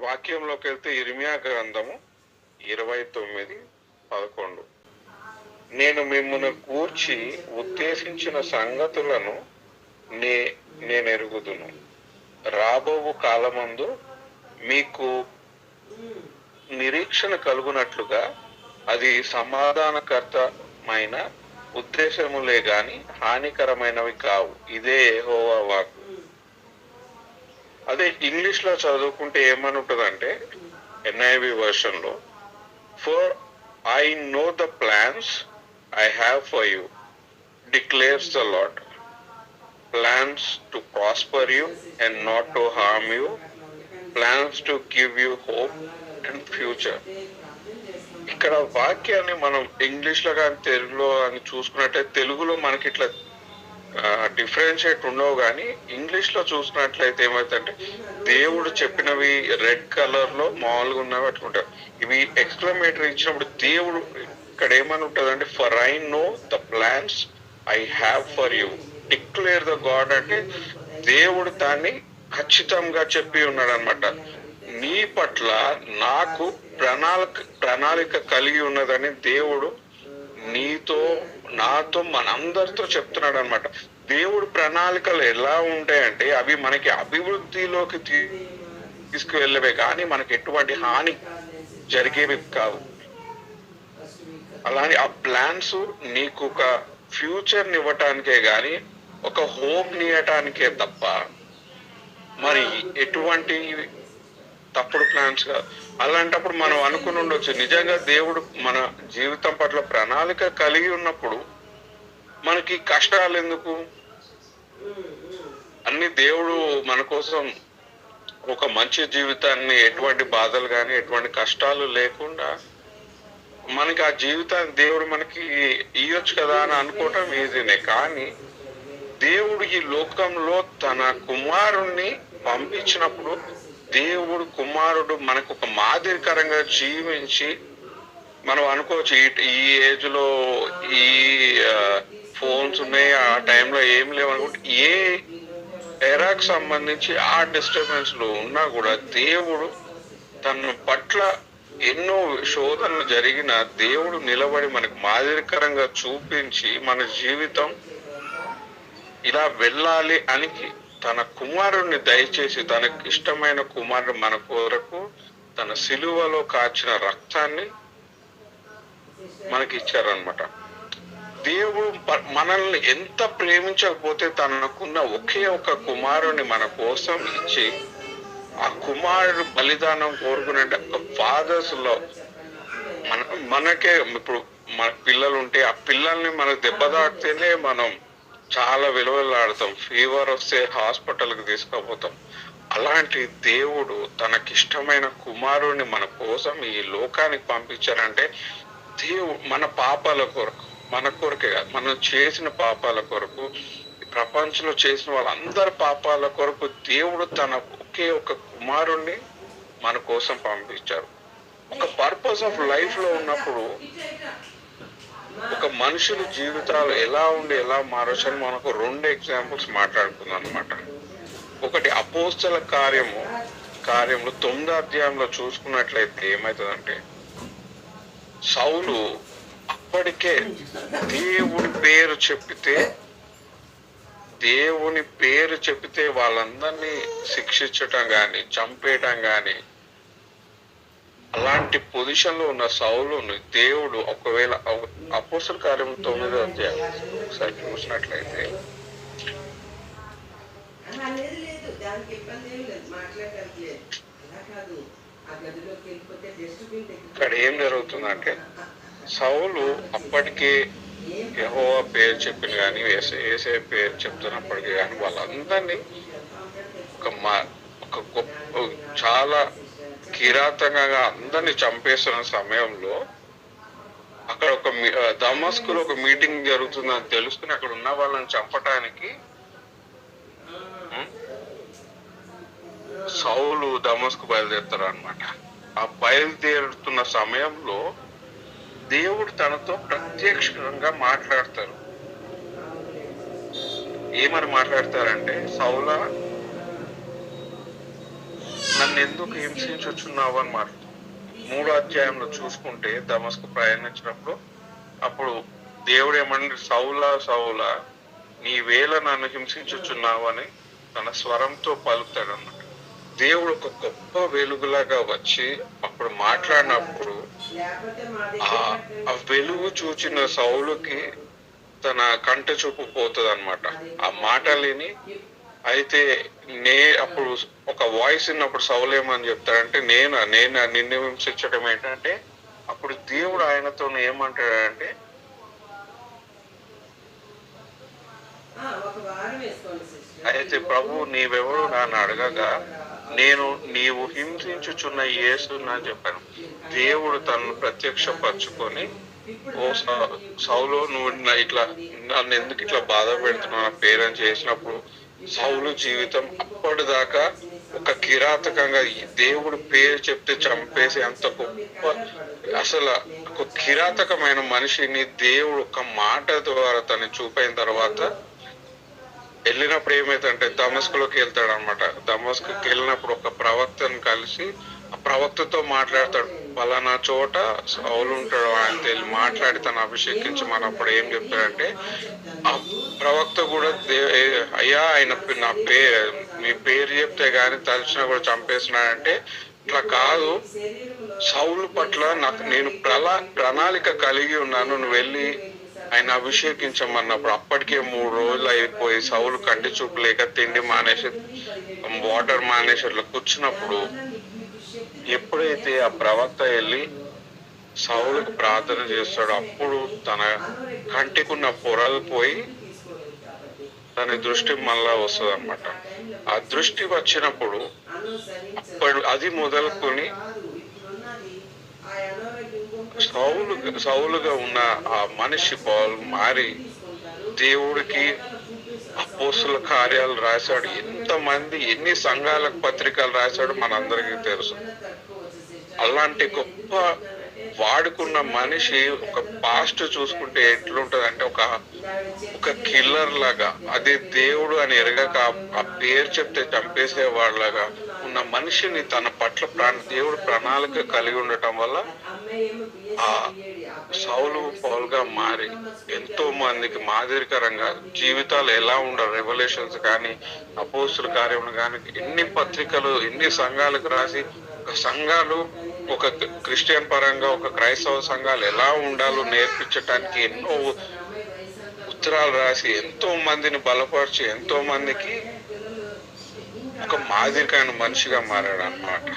వాక్యంలోకి వెళ్తే ఇర్మియా గ్రంథము ఇరవై తొమ్మిది పదకొండు. నేను మిమ్మల్ని కూర్చి ఉద్దేశించిన సంగతులను నే నేను ఎరుగుదును రాబోవు కాలమందు మీకు నిరీక్షణ కలుగునట్లుగా అది సమాధానకర్తమైన ఉద్దేశములే గాని హానికరమైనవి కావు. ఇదే హోవా వాక్కు. అదే ఇంగ్లీష్లో చదువుకుంటే ఏమని ఉంటుందంటే NIV వర్షన్లో for I know the plans I have for you declares the Lord plans to prosper you and not to harm you plans to give you hope and future ఇక్కడ వాక్యాన్ని మనం ఇంగ్లీష్లో కానీ తెలుగులో కానీ చూసుకున్నట్టయితే తెలుగులో మనకి ఇట్లా డిఫరెన్షియేట్ ఉండవు కానీ ఇంగ్లీష్లో చూసుకున్నట్లయితే దేవుడు చెప్పినవి రెడ్ కలర్లో మామూలుగా ఉన్నవి అట్లుంటాయి. ఇవి ఎక్స్క్లమేటరీ ఇచ్చినప్పుడు దేవుడు ఇక్కడ ఏమని ఉంటుందంటే for I know the plans I have for you declare the God అంటే దేవుడు దాన్ని ఖచ్చితంగా చెప్పి ఉన్నాడు అనమాట నీ పట్ల నాకు ప్రణాళిక ప్రణాళిక కలిగి ఉన్నదని దేవుడు నీతో నాతో మనందరితో చెప్తున్నాడు అనమాట దేవుడు ప్రణాళికలు ఎలా ఉంటాయంటే అవి మనకి అభివృద్ధిలోకి తీసుకువెళ్ళవే కానీ మనకి ఎటువంటి హాని జరిగేవి కావు. అలానే ఆ ప్లాన్స్ నీకు ఒక ఫ్యూచర్ ఇవ్వటానికే గాని ఒక హోప్ ఇవ్వటానికే తప్ప మరి ఎటువంటి తప్పుడు ప్లాన్స్ కాదు అలాంటప్పుడు మనం అనుకుని ఉండొచ్చు. నిజంగా దేవుడు మన జీవితం పట్ల ప్రణాళిక కలిగి ఉన్నప్పుడు మనకి కష్టాలు ఎందుకు? అన్ని దేవుడు మన కోసం ఒక మంచి జీవితాన్ని ఎటువంటి బాధలు కానీ ఎటువంటి కష్టాలు లేకుండా మనకి ఆ జీవితాన్ని దేవుడు మనకి ఇవ్వచ్చు కదా అని అనుకోవటం ఈజీనే. కానీ దేవుడు ఈ లోకంలో తన కుమారుణ్ణి పంపించినప్పుడు దేవుడు కుమారుడు మనకు ఒక మాదిరికరంగా జీవించి మనం అనుకోవచ్చు ఈ ఏజ్లో ఈ ఫోన్స్ ఉన్నాయి ఆ టైంలో ఏం లేవు అనుకుంటే ఏ ఎరాకు సంబంధించి ఆ డిస్టర్బెన్స్లో ఉన్నా కూడా దేవుడు తన పట్ల ఎన్నో శోధనలు జరిగిన దేవుడు నిలబడి మనకు మాదిరికరంగా చూపించి మన జీవితం ఇలా వెళ్ళాలి అని తన కుమారుణ్ణి దయచేసి తనకు ఇష్టమైన కుమారుడు మన కొరకు తన సిలువలో కాచిన రక్తాన్ని మనకి ఇచ్చారనమాట దేవుడు మనల్ని ఎంత ప్రేమించకపోతే తనకున్న ఒకే ఒక కుమారుని మన కోసం ఇచ్చి ఆ కుమారుడు బలిదానం కోరుకునే ఫాదర్స్లో మన మనకే ఇప్పుడు మన పిల్లలు ఉంటే ఆ పిల్లల్ని మనకు దెబ్బ తాకితేనే మనం చాలా విలువలాడతాం ఫీవర్ వస్తే హాస్పిటల్కి తీసుకుపోతాం. అలాంటి దేవుడు తనకిష్టమైన కుమారుణ్ణి మన కోసం ఈ లోకానికి పంపించారంటే దేవుడు మన పాపాల కొరకు మన కొరకే కాదు మనం చేసిన పాపాల కొరకు ప్రపంచంలో చేసిన వాళ్ళందరి పాపాల కొరకు దేవుడు తన ఒకే ఒక కుమారుణ్ణి మన కోసం పంపించారు. ఒక పర్పస్ ఆఫ్ లైఫ్లో ఉన్నప్పుడు ఒక మనుషుల జీవితాలు ఎలా ఉండి ఎలా మారొచ్చు అని మనకు రెండు ఎగ్జాంపుల్స్ మాట్లాడుకుందాం అనమాట ఒకటి అపోస్తల కార్యము. కార్యములు తొమ్మిదో అధ్యాయంలో చూసుకున్నట్లయితే ఏమవుతుందంటే సౌలు అప్పటికే దేవుడి పేరు చెప్పితే దేవుని పేరు చెప్తే వాళ్ళందరినీ శిక్షించటం కానీ చంపేయటం కానీ అలాంటి పొజిషన్లో ఉన్న సౌలుని దేవుడు ఒకవేళ అపోసల కార్యం తొమ్మిదో అధ్యాయం. ఒకసారి చూసినట్లయితే. ఇక్కడ ఏం జరుగుతుందంటే సౌలు అప్పటికే యెహోవా పేరు చెప్పిన కానీ ఏసే ఏసే పేరు చెప్తున్నప్పటికీ కానీ వాళ్ళందరినీ ఒక మా ఒక గొప్ప చాలా కిరాతకంగా అందరిని చంపేస్తున్న సమయంలో అక్కడ ఒక మీ- దమస్కులో ఒక మీటింగ్ జరుగుతుందని తెలుసుకుని అక్కడ ఉన్న వాళ్ళని చంపటానికి సౌలు దమస్కు బయలుదేరుతారు అనమాట ఆ బయలుదేరుతున్న సమయంలో దేవుడు తనతో ప్రత్యక్షంగా మాట్లాడతారు. ఏమని మాట్లాడతారంటే సౌలా నన్ను ఎందుకు హింసించుచున్నావు అని మాట మూడో అధ్యాయంలో చూసుకుంటే దమస్కు ప్రయాణించినప్పుడు అప్పుడు దేవుడు ఏమండి సౌలా సౌలా నీ వేళ నన్ను హింసించుచున్నావు అని తన స్వరంతో పలుకుతాడు అన్నమాట దేవుడు ఒక గొప్ప వెలుగులాగా వచ్చి అప్పుడు మాట్లాడినప్పుడు ఆ వెలుగు చూచిన సౌలుకి తన కంట చూపు పోతుంది అనమాట ఆ మాట లేని అయితే నే అప్పుడు ఒక వాయిస్ విన్నప్పుడు సౌలు ఏమని చెప్తాడంటే నేను నేను నిన్ను హింసించడం ఏంటంటే అప్పుడు దేవుడు ఆయనతో ఏమంటాడంటే అయితే ప్రభు నీవెవరు నన్ను అడగగా నేను నీవు హింసించుచున్న యేసు అని చెప్పాను. దేవుడు తనను ప్రత్యక్షపరచుకొని ఓ సౌ- సౌలు నువ్వు నా ఇట్లా నన్ను ఎందుకు ఇట్లా బాధ పెడుతున్నావు నా పేరని చేసినప్పుడు సౌలు జీవితం అప్పటిదాకా ఒక కిరాతకంగా దేవుడు పేరు చెప్తే చంపేసి అంత గొప్ప అసలు ఒక కిరాతకమైన మనిషిని దేవుడు ఒక మాట ద్వారా తను చూపైన తర్వాత వెళ్ళినప్పుడు ఏమైందంటే దమస్కులోకి వెళ్తాడు అనమాట దమస్కుకి వెళ్ళినప్పుడు ఒక ప్రవక్తను కలిసి ఆ ప్రవక్తతో మాట్లాడతాడు. పలానా చోట సౌలు ఉంటాడు ఆయన తెలిసి మాట్లాడి తను అభిషేకించమన్నప్పుడు ఏం చెప్తాడంటే ఆ ప్రవక్త కూడా దే- అయ్యా ఆయన పే- నా పేరు మీ పేరు చెప్తే గాని తలిచినా కూడా చంపేస్తున్నాడంటే ఇట్లా కాదు. సౌలు పట్ల నాకు నేను ప్రలా ప్రణాళిక కలిగి ఉన్నాను. నువ్వు వెళ్ళి ఆయన అభిషేకించమన్నప్పుడు అప్పటికే మూడు రోజులు అయిపోయి సౌలు కంటి చూపు లేక తిండి మానేసి వాటర్ మానేసి అట్లా కూర్చున్నప్పుడు ఎప్పుడైతే ఆ ప్రవక్త వెళ్ళి సౌలుకు ప్రార్థన చేస్తాడో అప్పుడు తన కంటికున్న పొరలు పోయి తన దృష్టి మళ్ళా వస్తుంది అనమాట ఆ దృష్టి వచ్చినప్పుడు అప్పుడు అది మొదలుకొని సౌలు సౌలుగా ఉన్న ఆ మనిషి పౌలు మారి దేవుడికి అపోసుల కార్యాలు రాశాడు. ఎంతమంది ఎన్ని సంఘాలకు పత్రికలు రాశాడు మనందరికీ తెలుసు. అలాంటి గొప్ప వాడుకున్న మనిషి ఒక పాస్ట్ చూసుకుంటే ఎట్లుంటది అంటే ఒక ఒక కిల్లర్ లాగా అది దేవుడు అని ఎరగక ఆ- పేరు చెప్తే చంపేసే వాళ్ళగా ఉన్న మనిషిని తన పట్ల ప్రాణ దేవుడు ప్రణాళిక కలిగి ఉండటం వల్ల ఆ సౌలు పౌలుగా మారి ఎంతో మందికి మాదిరికరంగా జీవితాలు ఎలా ఉండరు రెవల్యూషన్స్ కానీ అపోస్తుల కార్యములు కానీ ఎన్ని పత్రికలు ఎన్ని సంఘాలకు రాసి ఒక సంఘాలు ఒక క్రిస్టియన్ పరంగా ఒక క్రైస్తవ సంఘాలు ఎలా ఉండాలో నేర్పించటానికి ఎన్నో ఉత్తరాలు రాసి ఎంతో మందిని బలపరిచి ఎంతో మందికి ఒక మాదిరికైన మనిషిగా మారాడు అనమాట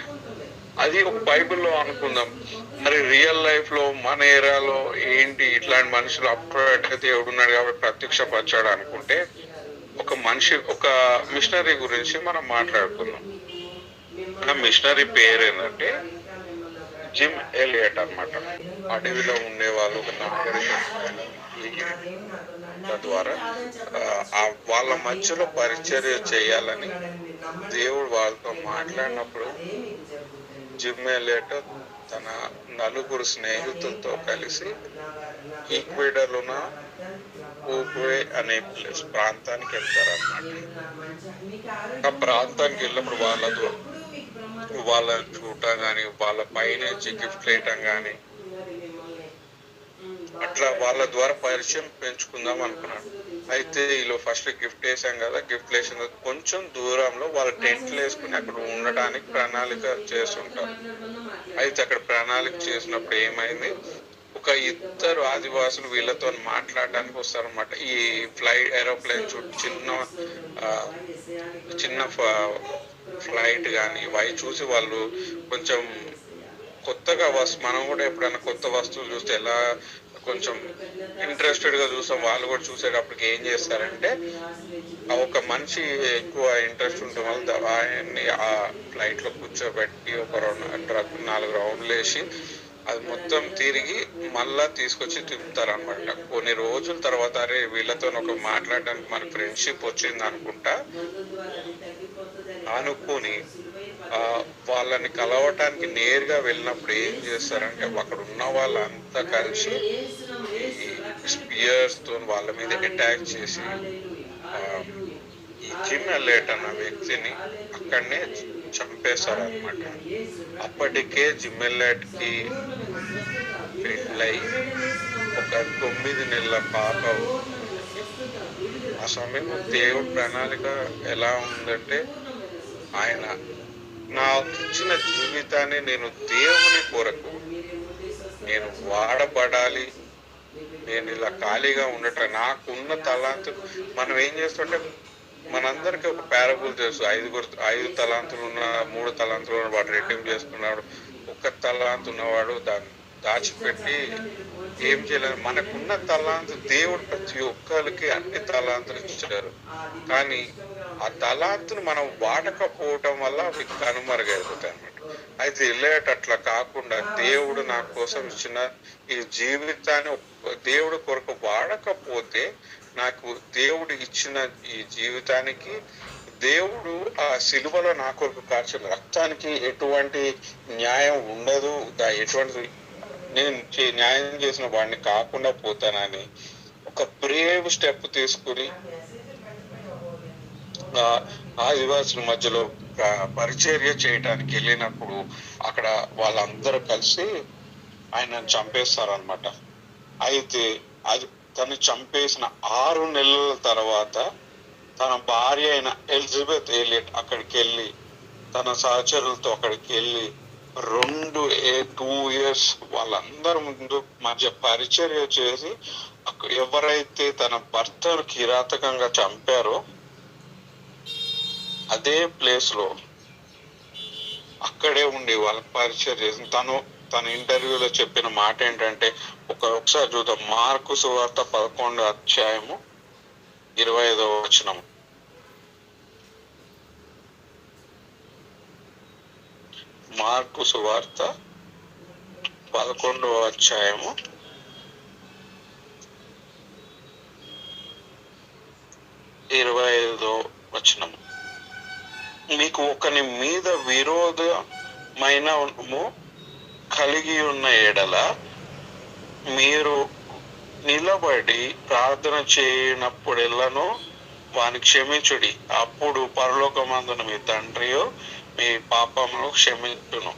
అది ఒక బైబిల్లో అనుకుందాం. మరి రియల్ లైఫ్లో మన ఏరియాలో ఏంటి ఇట్లాంటి మనుషులు అప్డేట్ దేవుడు ఉన్నాడు కాబట్టి ప్రత్యక్షపరిచాడు అనుకుంటే ఒక మనిషి ఒక మిషనరీ గురించి మనం మాట్లాడుకుందాం. ఆ మిషనరీ పేరు ఏంటంటే జిమ్ ఎలియట్ అనమాట అడవిలో ఉండేవాళ్ళు ఒక తద్వారా వాళ్ళ మధ్యలో పరిచర్య చేయాలని దేవుడు వాళ్ళతో మాట్లాడినప్పుడు జిమ్ ఎలియట్ తన నలుగురు స్నేహితులతో కలిసి ఈక్వేడర్ ఉన్న ఊక్వే అనే ప్లేస్ ప్రాంతానికి వెళ్తారన్నమాట. ఆ ప్రాంతానికి వెళ్ళినప్పుడు వాళ్ళ వాళ్ళని చూడటం కానీ వాళ్ళ పైనుంచి గిఫ్ట్ వేయటం కానీ అట్లా వాళ్ళ ద్వారా పరిచయం పెంచుకుందాం అనుకున్నాను. అయితే వీళ్ళు ఫస్ట్ గిఫ్ట్ వేసాం కదా గిఫ్ట్ వేసిన కొంచెం దూరంలో వాళ్ళ టెంట్లు వేసుకుని అక్కడ ఉండడానికి ప్రణాళిక చేస్తుంటారు అయితే అక్కడ ప్రణాళిక చేసినప్పుడు ఏమైంది? ఒక ఇద్దరు ఆదివాసులు వీళ్ళతో మాట్లాడడానికి వస్తారనమాట ఈ ఫ్లైట్ ఏరోప్లేన్ చుట్టూ చిన్న చిన్న ఫ్లైట్ కానీ అవి చూసి వాళ్ళు కొంచెం కొత్తగా వస్తు మనం కూడా ఎప్పుడైనా కొత్త వస్తువులు చూస్తే ఎలా కొంచెం ఇంట్రెస్టెడ్గా చూస్తాం. వాళ్ళు కూడా చూసేటప్పటికి ఏం చేస్తారంటే ఒక మనిషి ఎక్కువ ఇంట్రెస్ట్ ఉండటం వల్ల ఆయన్ని ఆ ఫ్లైట్లో కూర్చోబెట్టి ఒక రెండు ర- నాలుగు రౌండ్లు వేసి అది మొత్తం తిరిగి మళ్ళా తీసుకొచ్చి తిప్పుతారు అనమాట కొన్ని రోజుల తర్వాత అరే వీళ్ళతో ఒక మాట్లాడడానికి మన ఫ్రెండ్షిప్ వచ్చింది అనుకుంటా అనుకుని వాళ్ళని కలవటానికి నేరుగా వెళ్ళినప్పుడు ఏం చేస్తారంటే అక్కడ ఉన్న వాళ్ళంతా కలిసి స్పియర్స్తో వాళ్ళ మీద అటాక్ చేసి ఈ జిమ్ ఎల్లేట్ అన్న వ్యక్తిని అక్కడనే చంపేశారనమాట అప్పటికే జిమ్ జిమ్మెల్లాట్కి పెళ్ళై ఒక తొమ్మిది నెలల పాప ఆ సమయంలో దేవుడి ప్రణాళిక ఎలా ఉందంటే ఆయన నాకు ఇచ్చిన జీవితాన్ని నేను దేవుని కొరకు నేను వాడబడాలి. నేను ఇలా ఖాళీగా ఉండటం నాకున్న తలాంతు మనం ఏం చేస్తుంటే మనందరికీ ఒక పారబుల్ తెలుసు. ఐదుగురు ఐదు తలాంతులు ఉన్న మూడు తలాంతులు ఉన్న వాడు రెట్టింపు చేసుకున్నాడు. ఒక్క తలాంతు ఉన్నవాడు దాన్ని దాచిపెట్టి ఏం చేయలేదు మనకున్న తలాంతు దేవుడు ప్రతి ఒక్కరికి అన్ని తలాంతులు ఇచ్చారు. కానీ ఆ తలాంతును మనం వాడకపోవటం వల్ల అవి కనుమరుగైపోతాయి అన్నమాట. అయితే వెళ్ళేట అట్లా కాకుండా దేవుడు నా కోసం ఇచ్చిన ఈ జీవితాన్ని దేవుడు కొరకు వాడకపోతే నాకు దేవుడు ఇచ్చిన ఈ జీవితానికి దేవుడు ఆ సిలువలో నా కొరకు కాచిన రక్తానికి ఎటువంటి న్యాయం ఉండదు. దా- ఎటువంటి నేను న్యాయం చేసిన వాడిని కాకుండా పోతానని ఒక బ్రేవ్ స్టెప్ తీసుకుని ఆదివాసుల మధ్యలో పరిచర్య చేయడానికి వెళ్ళినప్పుడు అక్కడ వాళ్ళందరూ కలిసి ఆయన చంపేస్తారనమాట అయితే అది తను చంపేసిన ఆరు నెలల తర్వాత తన భార్య అయిన ఎలిజబెత్ ఏలియట్ అక్కడికి వెళ్ళి తన సహచరులతో అక్కడికి వెళ్ళి రెండు ఏ టూ ఇయర్స్ వాళ్ళందరి ముందు మధ్య పరిచర్య చేసి ఎవరైతే తన భర్తను కిరాతకంగా చంపారో అదే ప్లేస్లో అక్కడే ఉండి వాళ్ళకి పరిచయం చేసి తను తన ఇంటర్వ్యూలో చెప్పిన మాట ఏంటంటే ఒక ఒకసారి చూద్దాం. మార్కు సువార్త పదకొండు అధ్యాయము ఇరవై ఐదవ వచనము. మార్కు సువార్త పదకొండవ అధ్యాయము. ఇరవై ఐదో వచనం. మీకు ఒకని మీద విరోధమైన కలిగి ఉన్న ఎడల మీరు నిలబడి ప్రార్థన చేయనప్పుడెల్లను వాని క్షమించుడి. అప్పుడు పరలోకమందున మీ తండ్రియో మీ పాపమును క్షమించును.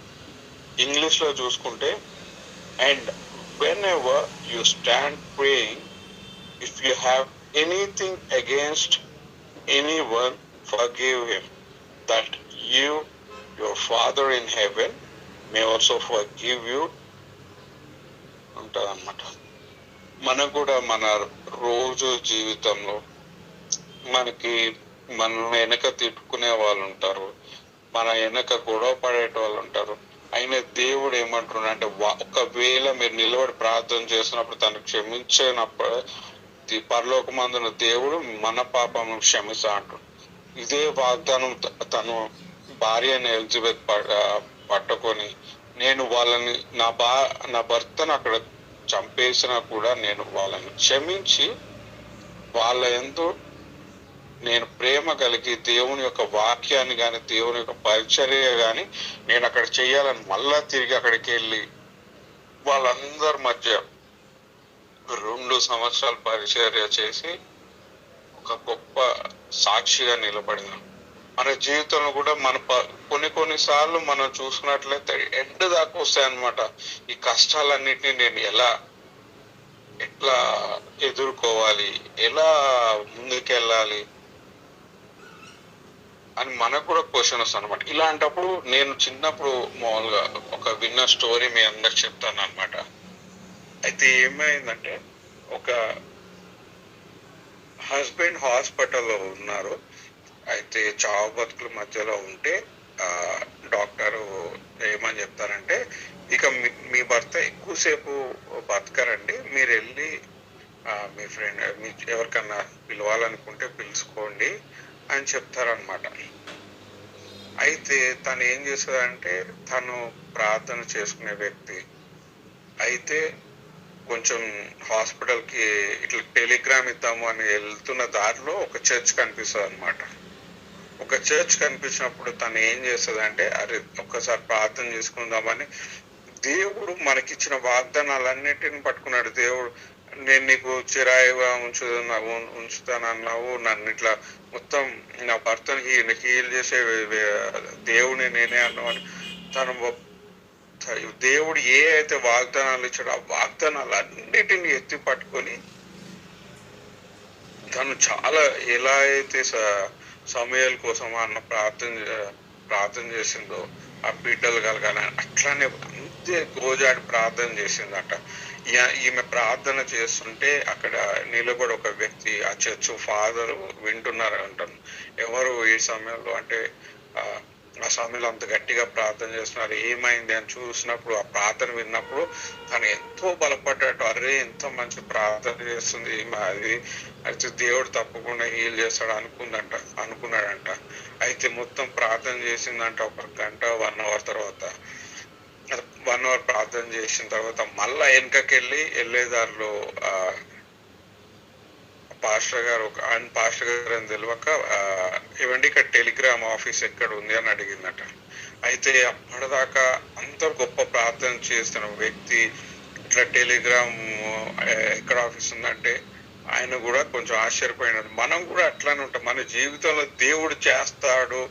ఇంగ్లీష్లో చూసుకుంటే and whenever you stand praying if you have anything against anyone forgive him that you your father in heaven may also forgive you ఉంటుందన్నమాట. మనకు కూడా మన రోజు జీవితంలో మనకి మన వెనక తిట్టుకునే వాళ్ళు ఉంటారు. మన వెనక గొడవ పడేట వాళ్ళు ఉంటారు. అయిన దేవుడు ఏమంటున్నాడు అంటే ఒకవేళ మీరు నిలబడి ప్రార్థన చేసినప్పుడు తను క్షమించినప్పుడు పరలోకమందున దేవుడు మన పాపము క్షమిస్తా అంటున్నాడు. ఇదే వాగ్దానం త- తను భార్యని ఎలిజబెత్ పట్టుకొని నేను వాళ్ళని నా బా నా భర్తను అక్కడ చంపేసినా కూడా నేను వాళ్ళని క్షమించి వాళ్ళ ఎందు నేను ప్రేమ కలిగి దేవుని యొక్క వాక్యాన్ని కానీ దేవుని యొక్క పరిచర్య కానీ నేను అక్కడ చేయాలని మళ్ళా తిరిగి అక్కడికి వెళ్ళి వాళ్ళందరి మధ్య రెండు సంవత్సరాలు పరిచర్య చేసి ఒక గొప్ప సాక్షిగా నిలబడిన. మన జీవితంలో కూడా మన ప- కొన్ని కొన్ని సార్లు మనం చూసుకున్నట్లయితే ఎండ్ దాకా వస్తాయన్నమాట. ఈ కష్టాలన్నిటిని నేను ఎలా ఎట్లా ఎదుర్కోవాలి ఎలా ముందుకెళ్ళాలి అని మనకు కూడా క్వశ్చన్ వస్తుంది అనమాట ఇలాంటప్పుడు నేను చిన్నప్పుడు మామూలుగా ఒక విన్న స్టోరీ మీ అందరికి చెప్తాను అనమాట అయితే ఏమైందంటే ఒక హస్బెండ్ హాస్పిటల్లో ఉన్నారు. అయితే చావు బతుకుల మధ్యలో ఉంటే డాక్టర్ డాక్టరు ఏమని చెప్తారంటే ఇక మీ- మీ భర్త ఎక్కువసేపు బతకరండి. మీరు వెళ్ళి మీ ఫ్రెండ్ మీ ఎవరికన్నా పిలవాలనుకుంటే పిలుచుకోండి. అని చెప్తారనమాట అయితే తను ఏం చేస్తుందంటే తను ప్రార్థన చేసుకునే వ్యక్తి. అయితే కొంచెం హాస్పిటల్కి ఇట్లా టెలిగ్రామ్ ఇద్దాము అని వెళ్తున్న దారిలో ఒక చర్చ్ కనిపిస్తుంది అనమాట ఒక చర్చ్ కనిపించినప్పుడు తను ఏం చేస్తుందంటే అరే ఒక్కసారి ప్రార్థన చేసుకుందామని దేవుడు మనకిచ్చిన వాగ్దానాలన్నిటిని పట్టుకున్నాడు. దేవుడు నేను నీకు చిరాయిగా ఉంచుతున్నావు ఉంచుతానన్నావు. నన్ను ఇట్లా మొత్తం నా భర్తను హీ- హీల్ చేసే దేవుని నేనే అన్నావు తను దేవుడు ఏ అయితే వాగ్దానాలు ఇచ్చాడో ఆ వాగ్దానాలు అన్నిటిని ఎత్తి పట్టుకొని తను చాలా ఎలా అయితే స- సమయాల కోసం అన్న ప్రార్థన ప్రార్థన చేసిందో ఆ బిడ్డలు కలగాలని అట్లానే అంతే గోజాడి ప్రార్థన చేసిందట. ఈమె ప్రార్థన చేస్తుంటే అక్కడ నిలబడి ఒక వ్యక్తి ఆ చర్చ్ ఫాదర్ వింటున్నారు అంటాను. ఎవరు ఈ సమయంలో? అంటే ఆ సమయంలో అంత గట్టిగా ప్రార్థన చేస్తున్నారు. ఏమైంది అని చూసినప్పుడు ఆ ప్రార్థన విన్నప్పుడు తను ఎంతో బలపడ్డాడు. అరే ఎంత మంచి ప్రార్థన చేస్తుంది అది అయితే దేవుడు తప్పకుండా హీల్ చేస్తాడు అనుకుందంట అనుకున్నాడంట. అయితే మొత్తం ప్రార్థన చేసిందంట ఒక గంట వన్ అవర్ తర్వాత. వన్ అవర్ ప్రార్థన చేసిన తర్వాత మళ్ళా వెనకకెళ్ళి వెళ్ళేదారిలో దారిలో పాస్టర్ గారు ఒక ఆయన పాస్టర్ గారు అని తెలియక ఇవ్వండి ఏమండి ఇక్కడ టెలిగ్రామ్ ఆఫీస్ ఎక్కడ ఉంది అని అడిగిందట. అయితే అప్పటిదాకా అంత గొప్ప ప్రార్థన చేస్తున్న వ్యక్తి ఇట్లా టెలిగ్రామ్ ఎక్కడ ఆఫీస్ ఉందంటే ఆయన కూడా కొంచెం ఆశ్చర్యపోయినాడు. మనం కూడా అట్లానే ఉంటాం. మన జీవితంలో దేవుడు చేస్తాడు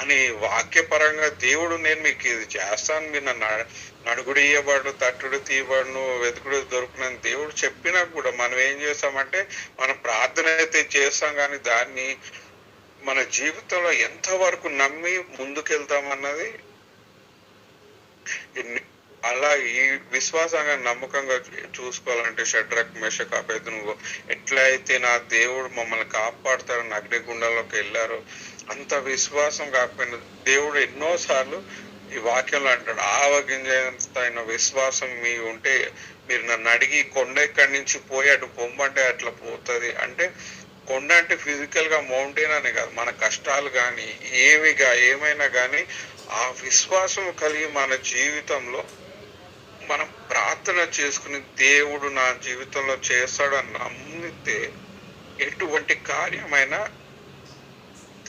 అని వాక్యపరంగా దేవుడు నేను మీకు ఇది చేస్తాను మీరు నన్ను నడుగుడు ఇయ్యబడు తట్టుడు తీయబడును వెతుకుడు దొరుకునని దేవుడు చెప్పినా కూడా మనం ఏం చేస్తామంటే మనం ప్రార్థన అయితే చేస్తాం కానీ దాన్ని మన జీవితంలో ఎంతవరకు నమ్మి ముందుకెళ్తామన్నది అలా ఈ విశ్వాసంగా నమ్మకంగా చూసుకోవాలంటే షడ్రక్ మెషక్ నువ్వు ఎట్లా అయితే నా దేవుడు మమ్మల్ని కాపాడుతారని అగ్నిగుండంలోకి వెళ్ళారో అంత విశ్వాసం కాకపోయినా దేవుడు ఎన్నోసార్లు ఈ వాక్యంలో అంటాడు ఆవగింజంత అయిన విశ్వాసం మీ ఉంటే మీరు నన్ను అడిగి కొండ ఎక్కడి నుంచి పోయి అటు పొమ్మంటే అట్లా పోతుంది. అంటే కొండ అంటే ఫిజికల్గా మౌంటైన్ అనే కాదు మన కష్టాలు కానీ ఏమిగా ఏమైనా కానీ ఆ విశ్వాసం కలిగి మన జీవితంలో మనం ప్రార్థన చేసుకుని దేవుడు నా జీవితంలో చేస్తాడని నమ్మితే ఎటువంటి కార్యమైనా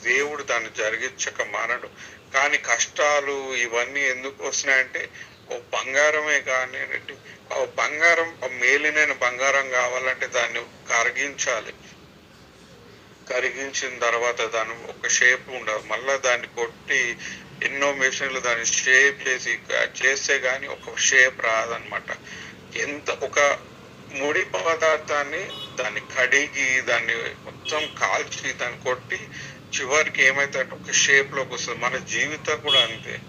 దేవుడు దాన్ని జరిగించక మానడు. కానీ కష్టాలు ఇవన్నీ ఎందుకు వస్తున్నాయంటే ఓ బంగారమే కానీ ఓ బంగారం మేలినైన బంగారం కావాలంటే దాన్ని కరిగించాలి. కరిగించిన తర్వాత దాని ఒక షేప్ ఉండదు మళ్ళీ దాన్ని కొట్టి ఎన్నో మెషిన్లు దాన్ని షేప్ చేసి చేస్తే కానీ ఒక షేప్ రాదనమాట ఎంత ఒక ముడి పదార్థాన్ని దాన్ని కడిగి దాన్ని మొత్తం కాల్చి దాన్ని కొట్టి చివరికి ఏమైతే ఒక షేప్లోకి వస్తుంది? మన జీవితం కూడా అంతే.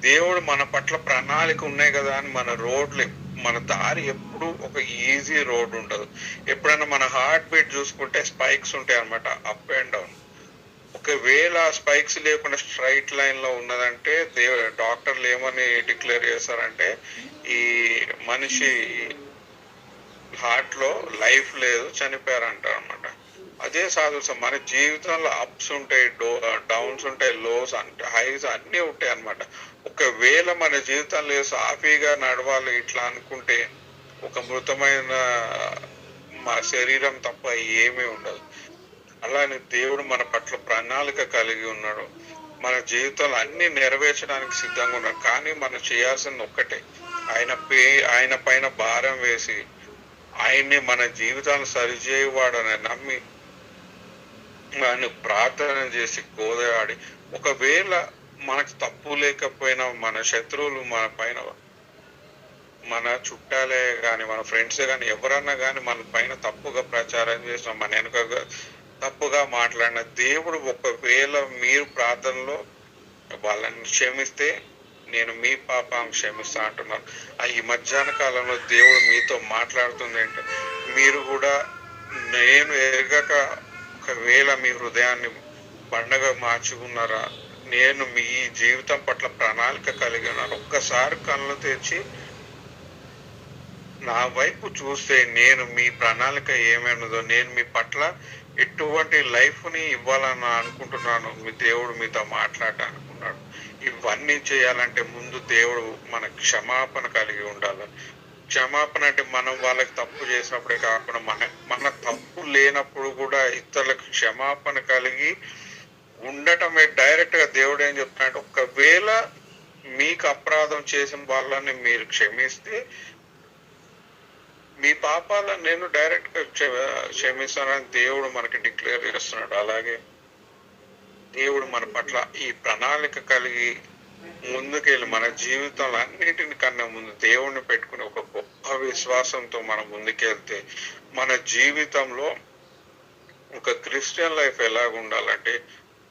దేవుడు మన పట్ల ప్రణాళిక ఉన్నాయి కదా అని మన రోడ్లు మన దారి ఎప్పుడు ఒక ఈజీ రోడ్ ఉండదు. ఎప్పుడైనా మన హార్ట్ బీట్ చూసుకుంటే స్పైక్స్ ఉంటాయి అనమాట అప్ అండ్ డౌన్ ఒకవేళ స్పైక్స్ లేకుండా స్ట్రైట్ లైన్లో ఉన్నదంటే దేవ డాక్టర్లు ఏమని డిక్లేర్ చేస్తారంటే ఈ మనిషి హార్ట్లో లైఫ్ లేదు చనిపోయారంటారు అనమాట అదే సాధు మన జీవితంలో అప్స్ ఉంటాయి డో డౌన్స్ ఉంటాయి లోస్ అంటే హైస్ అన్నీ ఉంటాయి అన్నమాట ఒకవేళ మన జీవితంలో సాఫీగా నడవాలి ఇట్లా అనుకుంటే ఒక మృతమైన మా శరీరం తప్ప ఏమీ ఉండదు. అలానే దేవుడు మన పట్ల ప్రణాళిక కలిగి ఉన్నాడు. మన జీవితంలో అన్ని నెరవేర్చడానికి సిద్ధంగా ఉన్నాడు. కానీ మనం చేయాల్సింది ఒక్కటే ఆయన పే ఆయన పైన భారం వేసి ఆయన్ని మన జీవితాన్ని సరిచేయవాడని నమ్మి ఆయన ప్రార్థన చేసి కోదయాడి ఒకవేళ మనకు తప్పు లేకపోయినా మన శత్రువులు మన పైన మన చుట్టాలే కానీ మన ఫ్రెండ్స్ కానీ ఎవరన్నా కానీ మన పైన తప్పుగా ప్రచారం చేసిన మన వెనుక తప్పుగా మాట్లాడిన దేవుడు ఒకవేళ మీరు ప్రార్థనలో వాళ్ళని క్షమిస్తే నేను మీ పాపం క్షమిస్తా అంటున్నాను. ఆ ఈ మధ్యాహ్న కాలంలో దేవుడు మీతో మాట్లాడుతుంది అంటే మీరు కూడా నేను ఎరగక ఒకవేళ మీ హృదయాన్ని బండగా మార్చుకున్నారా నేను మీ జీవితం పట్ల ప్రణాళిక కలిగి ఉన్నాను. ఒక్కసారి కళ్ళు తెచ్చి నా వైపు చూస్తే నేను మీ ప్రణాళిక ఏమైనదో నేను మీ పట్ల ఎటువంటి లైఫ్ని ఇవ్వాలని అనుకుంటున్నాను మీ దేవుడు మీతో మాట్లాడాలనుకున్నాడు ఇవన్నీ చేయాలంటే ముందు దేవుడు మన క్షమాపణ కలిగి ఉండాలి. క్షమాపణ అంటే మనం వాళ్ళకి తప్పు చేసినప్పుడే కాకుండా మన మన తప్పు లేనప్పుడు కూడా ఇతరులకు క్షమాపణ కలిగి ఉండటమే డైరెక్ట్గా దేవుడు ఏం చెప్తున్నాడు? ఒకవేళ మీకు అపరాధం చేసిన వాళ్ళని మీరు క్షమిస్తే మీ పాపాలను నేను డైరెక్ట్గా క్షమిస్తానని దేవుడు మనకి డిక్లేర్ చేస్తున్నాడు. అలాగే దేవుడు మన పట్ల ఈ ప్రణాళిక కలిగి ముందుకెళ్ళి. మన జీవితంలో అన్నిటిని కన్నా ముందు దేవుణ్ణి పెట్టుకుని ఒక గొప్ప విశ్వాసంతో మనం ముందుకెళ్తే మన జీవితంలో ఒక క్రిస్టియన్ లైఫ్ ఎలాగ ఉండాలంటే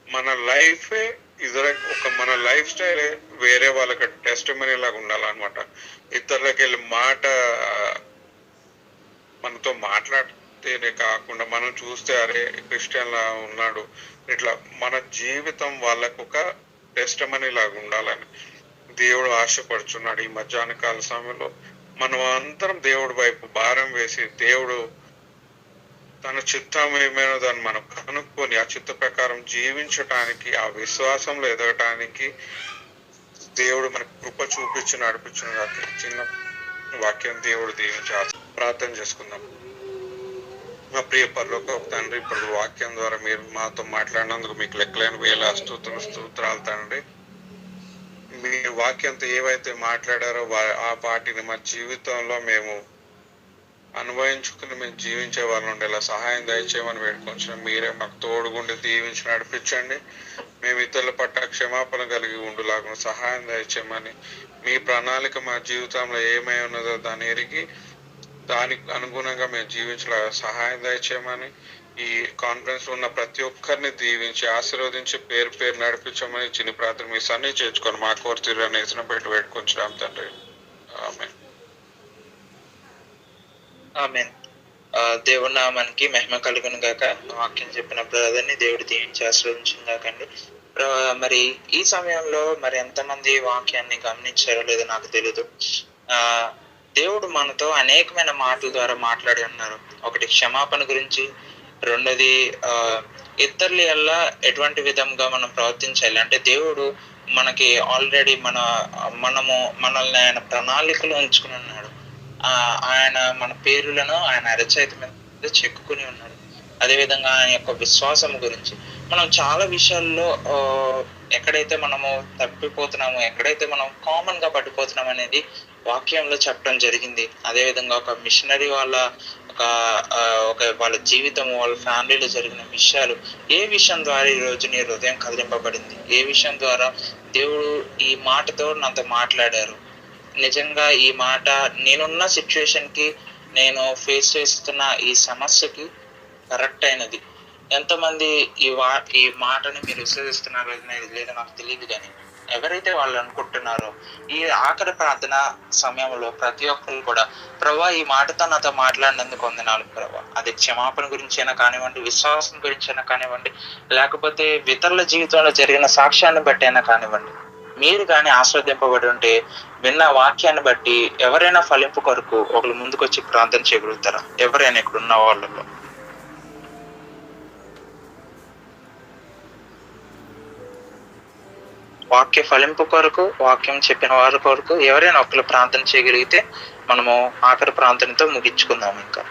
మన లైఫే ఇతర ఒక మన లైఫ్ స్టైల్ వేరే వాళ్ళకి టెస్ట్ మనీ లాగా ఉండాలన్నమాట. ఇతరులకి వెళ్ళి మాట మనతో మాట్లాడితేనే కాకుండా మనం చూస్తే అరే క్రిస్టియన్ లా ఉన్నాడు. ఇట్లా మన జీవితం వాళ్ళకు ఒక టెస్టమని లాగా ఉండాలని దేవుడు ఆశపడుచున్నాడు ఈ మధ్యాహ్న కాల సమయంలో. మనం అందరం దేవుడి వైపు భారం వేసి దేవుడు తన చిత్తం ఏమైనా దాన్ని మనం కనుక్కొని ఆ చిత్త ప్రకారం జీవించటానికి ఆ విశ్వాసంలో ఎదగటానికి దేవుడు మనకు కృప చూపించి నడిపించిన చిన్న వాక్యం దేవుడు దీవించి ప్రార్థన చేసుకుందాం. మా ప్రియ పరలోక తండ్రి ఇప్పుడు వాక్యం ద్వారా మీరు మాతో మాట్లాడినందుకు మీకు లెక్కలేని వేల స్తోత్ర స్తోత్రాలు తండ్రి. మీ వాక్యంతో ఏవైతే మాట్లాడారో వా- ఆ పాటిని మా జీవితంలో మేము అనుభవించుకుని మేము జీవించే వాళ్ళు ఉండేలా సహాయం దయచేయమని వేడుకొంచిన మీరే మాకు తోడుగుండి దీవించి నడిపించండి. మేము ఇతరుల పట్ల క్షమాపణ కలిగి ఉండులాగా సహాయం దయచేయమని మీ ప్రణాళిక మా జీవితంలో ఏమై ఉన్నదో దాన్ని ఎరిగి దానికి అనుగుణంగా మేము జీవించడం సహాయం దయచేయమని ఈ కాన్ఫరెన్స్ ఉన్న ప్రతి ఒక్కరిని దీవించి ఆశీర్వదించి పేరు పేరు నడిపించమని చిన్న ప్రార్థన మీ సన్ని చేర్చుకొని మా కోరు తీరని బయట పెట్టి పెట్టుకొంచున్నాం తండ్రి ఆమె ఆమె దేవుడి నామానికి మహిమ కలుగును గాక. వాక్యం చెప్పిన బ్రదర్ని దేవుడు దీవించి ఆశ్రయించిన కాకండి మరి ఈ సమయంలో మరి ఎంతమంది వాక్యాన్ని గమనించారో లేదో నాకు తెలియదు ఆ దేవుడు మనతో అనేకమైన మాటల ద్వారా మాట్లాడి ఉన్నారు. ఒకటి క్షమాపణ గురించి రెండోది ఆ ఇతరుల ఎటువంటి విధంగా మనం ప్రవర్తించాలి? అంటే దేవుడు మనకి ఆల్రెడీ మన మనము మనల్ని ఆయన ప్రణాళికలు ఉంచుకుని ఉన్నాడు. ఆ ఆయన మన పేరులను ఆయన అరచేతి మీద చెక్కుకుని ఉన్నాడు. అదేవిధంగా ఆయన యొక్క విశ్వాసం గురించి. మనం చాలా విషయాల్లో ఎక్కడైతే మనము తప్పిపోతున్నామో ఎక్కడైతే మనం కామన్గా పడిపోతున్నాం అనేది వాక్యంలో చెప్పడం జరిగింది. అదేవిధంగా ఒక మిషనరీ వాళ్ళ ఒక ఒక వాళ్ళ జీవితం వాళ్ళ ఫ్యామిలీలో జరిగిన విషయాలు ఏ విషయం ద్వారా ఈ రోజు నీ హృదయం కదిలింపబడింది? ఏ విషయం ద్వారా దేవుడు ఈ మాటతో నాతో మాట్లాడారు? నిజంగా ఈ మాట నేనున్న సిచ్యువేషన్కి నేను ఫేస్ చేస్తున్న ఈ సమస్యకి కరెక్ట్ అయినది. ఎంతమంది ఈ వా ఈ మాటని మీరు విశ్వసిస్తున్నారో అనేది లేదో నాకు తెలియదు కానీ ఎవరైతే వాళ్ళు అనుకుంటున్నారో ఈ ఆఖరి ప్రార్థన సమయంలో ప్రతి ఒక్కరు కూడా ప్రభా ఈ మాటతో నాతో మాట్లాడినందుకు వందనాలు ప్రభా. అది క్షమాపణ గురించి అయినా కానివ్వండి విశ్వాసం గురించి అయినా కానివ్వండి లేకపోతే ఇతరుల జీవితంలో జరిగిన సాక్ష్యాన్ని బట్టి అయినా కానివ్వండి. మీరు కానీ ఆస్వాదింపబడి ఉంటే విన్న వాక్యాన్ని బట్టి ఎవరైనా ఫలింపు కొరకు ఒకరు ముందుకొచ్చి ప్రార్థన చేయగలుగుతారా? ఎవరైనా ఇక్కడ ఉన్న వాళ్ళలో? వాక్య ఫలింపు కొరకు వాక్యం చెప్పిన వారి కొరకు ఎవరైనా ఒకరు ప్రార్థన చేయగలిగితే మనము ఆఖరి ప్రార్థనతో ముగించుకుందాం ఇంకా.